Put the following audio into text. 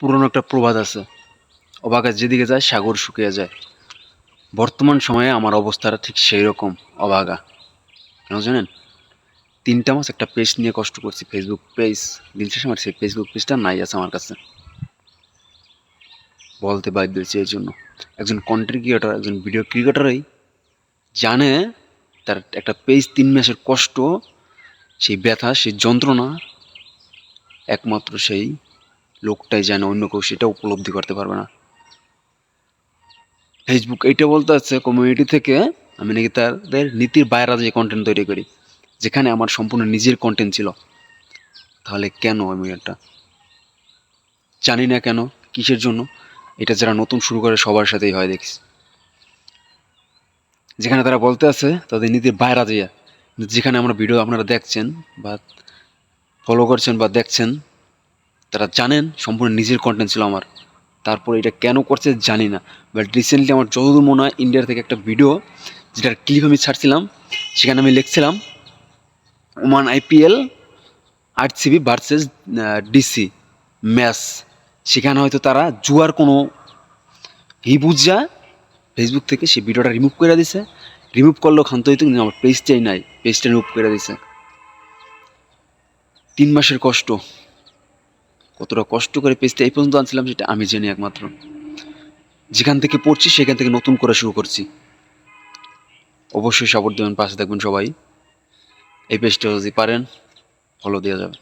পুরনো একটা প্রবাদ আছে। অবাগা যেদিকে যায়, সাগর শুকিয়ে যায়। বর্তমান সময়ে আমার অবস্থাটা ঠিক সেই রকম অবাগা। কেন জানেন? তিনটা মাস একটা পেজ নিয়ে কষ্ট করছি ফেসবুক পেজ। দিন শেষে আমার সেই ফেসবুক পেজটা নাই আছে আমার কাছে। বলতে বাধ্য হয়েছি এই জন্য। একজন কন্টেন্ট ক্রিয়েটার একজন ভিডিও ক্রিয়েটারই জানে তার একটা পেজ তিন মাসের কষ্ট, সেই ব্যথা, সেই যন্ত্রণা, একমাত্র সেই লোকটাই জানে অন্য কেউ সেটা উপলব্ধি করতে পারবে না। ফেসবুক এইটা বলতে আছে কমিউনিটি থেকে আমি নাকি তাদের নীতির বাইরে যে কন্টেন্ট তৈরি করি, যেখানে আমার সম্পূর্ণ নিজের কন্টেন্ট ছিল। তাহলে কেন আমি এটা জানি না কেন, কিসের জন্য? এটা যারা নতুন শুরু করে সবার সাথেই হয় দেখিস যেখানে তারা বলতে আছে, তাদের নীতির বাইরে যেখানে আমরা ভিডিও আপনারা দেখছেন বা ফলো করছেন বা দেখছেন তারা জানেন, সম্পূর্ণ নিজের কন্টেন্ট ছিল আমার। তারপর এটা কেন করছে জানি না। বাট রিসেন্টলি আমার যতদূর মনে হয় ইন্ডিয়ার থেকে একটা ভিডিও যেটার ক্লিপ আমি ছাড়ছিলাম, সেখানে আমি লিখছিলাম ওমান আইপিএল আট সিবি ভার্সেস ডিসি ম্যাচ সেখানে হয়তো তারা জুয়ার কোনো হি বুঝা ফেসবুক থেকে সেই ভিডিওটা রিমুভ করে দিছে। রিমুভ করলেও খান্ত হইতো, কিন্তু আমার পেজটাই নাই। পেজটা রিমুভ করে দিছে। তিন মাসের কষ্ট। কতটা কষ্ট করে পেজটা এই পর্যন্ত আনছিলাম সেটা আমি জানি একমাত্র। যেখান থেকে পড়ছি, সেখান থেকে নতুন করে শুরু করছি। অবশ্যই সাপোর্ট দেবেন, পাশে থাকবেন সবাই। এই পেজটা যদি পারেন ফলো দেওয়া যাবে।